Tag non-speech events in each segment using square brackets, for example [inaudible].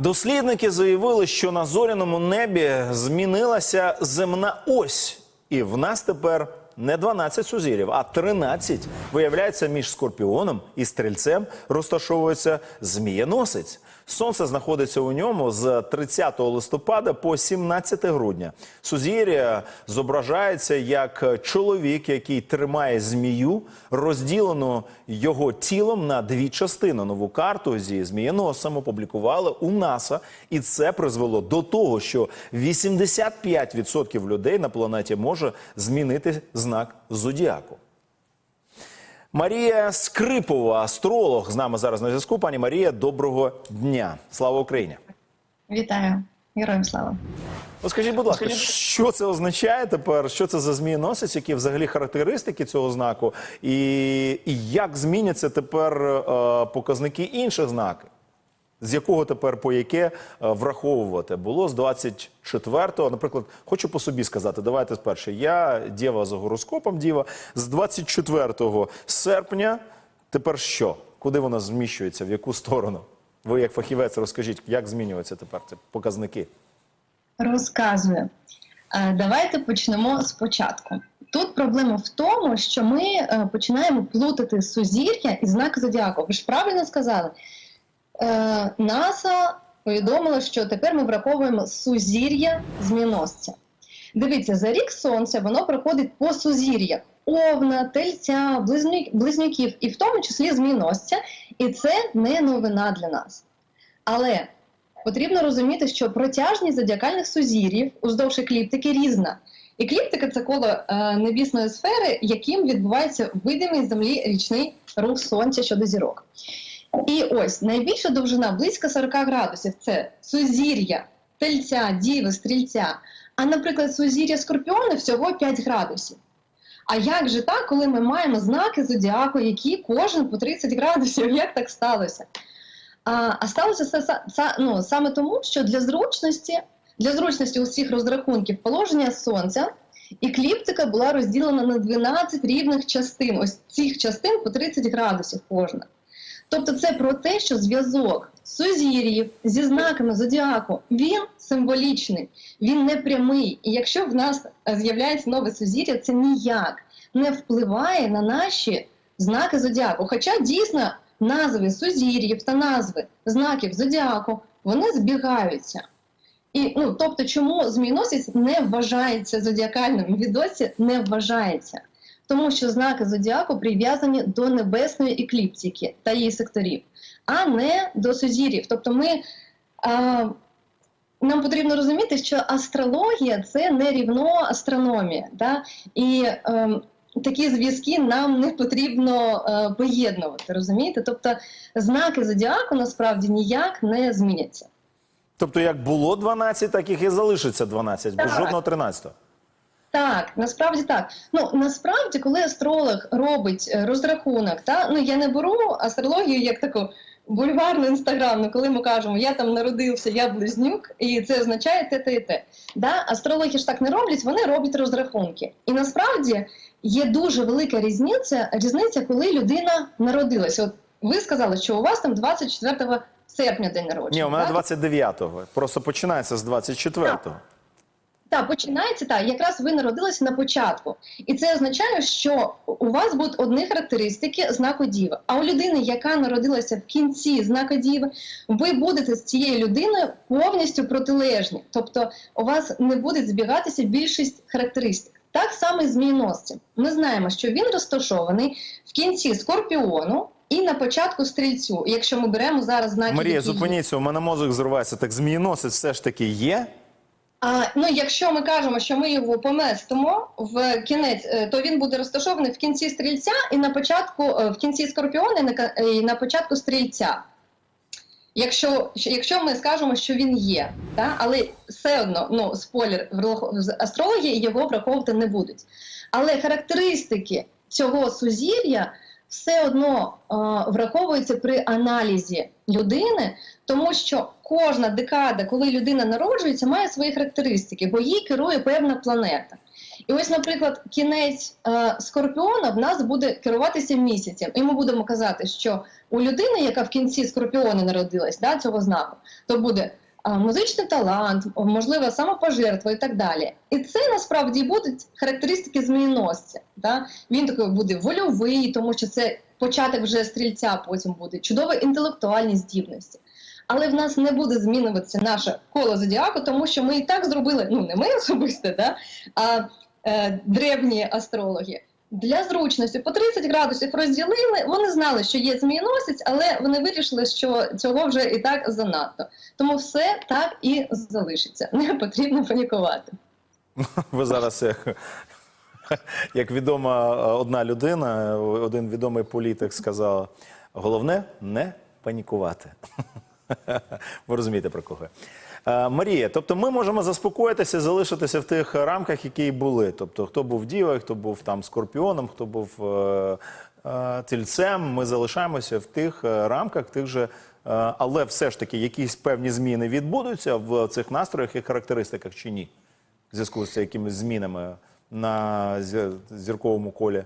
Дослідники заявили, що на зоряному небі змінилася земна ось, і в нас тепер не 12 сузір'їв, а 13. Виявляється, між скорпіоном і стрільцем розташовується змієносець. Сонце знаходиться у ньому з 30 листопада по 17 грудня. Сузір'я зображається як чоловік, який тримає змію, розділену його тілом на дві частини. Нову карту зі змієносом опублікували у НАСА, і це призвело до того, що 85% людей на планеті може змінити знак зодіаку. Марія Скрипова, астролог, з нами зараз на зв'язку. Пані Марія, доброго дня. Слава Україні! Вітаю, героям слава. От скажіть, будь ласка, що це означає тепер? Що це за змієносець? Які взагалі характеристики цього знаку? І, і як зміняться тепер е, показники інших знаків? З якого тепер по яке е, враховувати? Було з 24-го, наприклад, хочу по собі сказати, давайте спершу. Я діва за гороскопом діва. З 24 серпня тепер що? Куди вона зміщується? В яку сторону? Ви, як фахівець, розкажіть, як змінюються тепер ці показники? Розказую. Е, Давайте почнемо спочатку. Тут проблема в тому, що ми е, починаємо плутати сузір'я і знаки зодіаку. Ви ж правильно сказали. Е, НАСА повідомило, що тепер ми враховуємо сузір'я зміносця. Дивіться, за рік сонця воно проходить по сузір'ях овна, тельця, близнюків, і в тому числі зміносця, і це не новина для нас. Але потрібно розуміти, що протяжність зодіакальних сузір'їв уздовж екліптики різна. Екліптика це коло е, небісної сфери, яким відбувається видимий з землі річний рух сонця щодо зірок. І ось найбільша довжина близько 40 градусів це сузір'я, тельця, діви, стрільця. А, наприклад, сузір'я скорпіони всього 5 градусів. А як же так, коли ми маємо знаки зодіаку, які кожен по 30 градусів? [laughs] Як так сталося? А, а сталося це са- ну, саме тому, що для зручності, для зручності усіх розрахунків положення сонця екліптика була розділена на 12 рівних частин. Ось цих частин по 30 градусів кожна. Тобто це про те, що зв'язок сузір'їв зі знаками зодіаку він символічний, він не прямий. І якщо в нас з'являється нове сузір'я, це ніяк не впливає на наші знаки зодіаку. Хоча дійсно назви сузір'їв та назви знаків зодіаку вони збігаються. І ну, тобто, чому зміносець не вважається зодіакальним? Відосі не вважається тому що знаки зодіаку прив'язані до небесної екліптики та її секторів, а не до сузір'їв. Тобто, ми, а, нам потрібно розуміти, що астрологія це не рівно астрономія. Да? І ем, такі зв'язки нам не потрібно е, поєднувати. Розумієте? Тобто знаки зодіаку насправді ніяк не зміняться. Тобто, як було 12, так їх і залишиться 12, бо Так. жодного 13. Так, насправді так. Ну насправді, коли астролог робить е, розрахунок, та ну я не беру астрологію як таку бульварну інстаграмну, коли ми кажемо, я там народився, я близнюк, і це означає те, те те. Да? Астрологи ж так не роблять, вони роблять розрахунки. І насправді є дуже велика різниця, різниця, коли людина народилася. От ви сказали, що у вас там 24 серпня день народження. Ні, у мене так? 29-го. Просто починається з 24-го. Так, починається так. Якраз ви народилися на початку, і це означає, що у вас будуть одні характеристики знаку Діви. А у людини, яка народилася в кінці знака Діви, ви будете з цією людиною повністю протилежні. Тобто у вас не буде збігатися більшість характеристик. Так само і з змієносцем. Ми знаємо, що він розташований в кінці скорпіону і на початку стрільцю. Якщо ми беремо зараз знаки Марія, зупиніться, у мене мозок зривається. Так змієносець все ж таки є. А, ну, якщо ми кажемо, що ми його поместимо в кінець, е, то він буде розташований в кінці стрільця і на початку е, в кінці скорпіона і на, і на початку стрільця. Якщо, якщо ми скажемо, що він є, та? але все одно, ну, спойлер, астрології його враховувати не будуть. Але характеристики цього сузір'я все одно е, враховуються при аналізі людини, тому що кожна декада, коли людина народжується, має свої характеристики, бо їй керує певна планета. І ось, наприклад, кінець е, скорпіона в нас буде керуватися місяцем. І ми будемо казати, що у людини, яка в кінці скорпіона народилась, да, цього знаку, то буде музичний талант, можливо, самопожертва і так далі. І це насправді будуть характеристики змієносця. Да? Він такий буде вольовий, тому що це початок вже стрільця потім буде, чудові інтелектуальні здібності. Але в нас не буде змінюватися наше коло зодіаку, тому що ми і так зробили, ну не ми [laughs] особисто, да? а е, древні астрологи. Для зручності по 30 градусів розділили. Вони знали, що є змієносець, але вони вирішили, що цього вже і так занадто. Тому все так і залишиться. Не потрібно панікувати. [laughs] Ви зараз як, як відома е, одна людина, один відомий політик сказав: головне не панікувати. [laughs] [laughs] Ви розумієте про кого? Е, Марія, тобто ми можемо заспокоїтися, залишитися в тих рамках, які були. Тобто, хто був дівою, хто був там скорпіоном, хто був е, е, тільцем. Ми залишаємося в тих е, рамках, тих же. е, але все ж таки якісь певні зміни відбудуться в цих настроях і характеристиках чи ні? В зв'язку з якимись змінами на зірковому колі.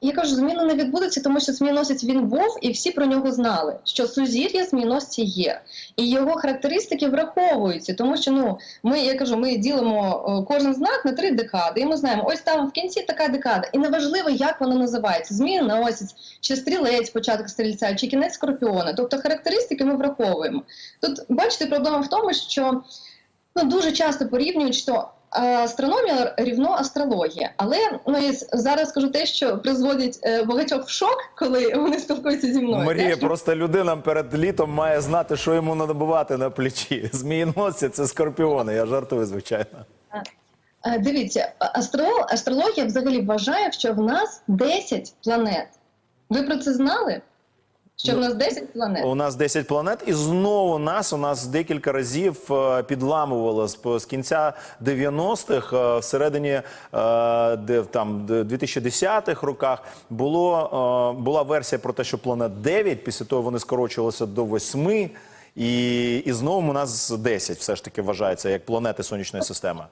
Я кажу, зміни не відбудеться, тому що зміносець він був, і всі про нього знали, що сузір'я зміносці є, і його характеристики враховуються, тому що ну ми, я кажу, ми ділимо е, кожен знак на три декади, і ми знаємо, ось там в кінці така декада, і неважливо, як вона називається: зміна осіць, чи стрілець, початок стрільця, чи кінець скорпіона. Тобто характеристики ми враховуємо. Тут бачите, проблема в тому, що ну дуже часто порівнюють, що астрономія рівно астрологія. Але ну і зараз скажу те, що призводить е, багатьох в шок, коли вони спілкуються зі мною. Марія, Знаєш, просто людина перед літом має знати, що йому набувати на плечі. [laughs] Змієносці це скорпіони. Я жартую, звичайно. Е, Дивіться, астро, астрологія взагалі вважає, що в нас 10 планет. Ви про це знали? Що в нас 10 планет? У нас 10 планет, і знову нас у нас декілька разів е, підламувало з, з кінця 90-х, е, всередині е, де там де 2010-х роках було була версія про те, що планет 9, після того вони скорочувалися до 8, і, і знову у нас 10 все ж таки вважається як планети сонячної системи.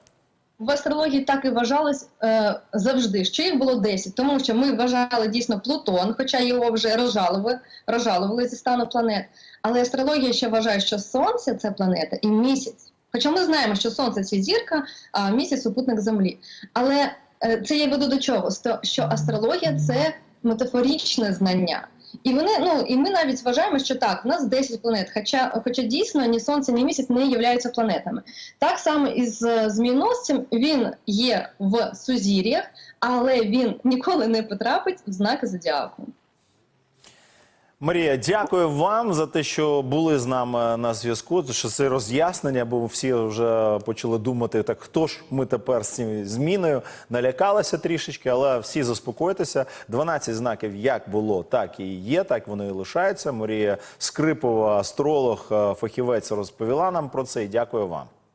В астрології так і вважалось е, завжди, що їх було 10, тому що ми вважали дійсно Плутон, хоча його вже розжалували, розжалували зі стану планет. Але астрологія ще вважає, що Сонце це планета і місяць. Хоча ми знаємо, що Сонце це зірка, а місяць супутник Землі. Але е, це я веду до чого? Що астрологія це метафорічне знання. І вони, ну і ми навіть вважаємо, що так, у нас 10 планет, хоча, хоча дійсно ні сонце, ні місяць не являються планетами. Так само і з зміносцем він є в сузір'ях, але він ніколи не потрапить в знаки зодіаку. Марія, дякую вам за те, що були з нами на зв'язку. Що це роз'яснення, бо всі вже почали думати, так хто ж ми тепер з цією зміною налякалися трішечки, але всі заспокойтеся. 12 знаків як було, так і є. Так вони і лишаються. Марія Скрипова, астролог, е, фахівець, розповіла нам про це. І дякую вам.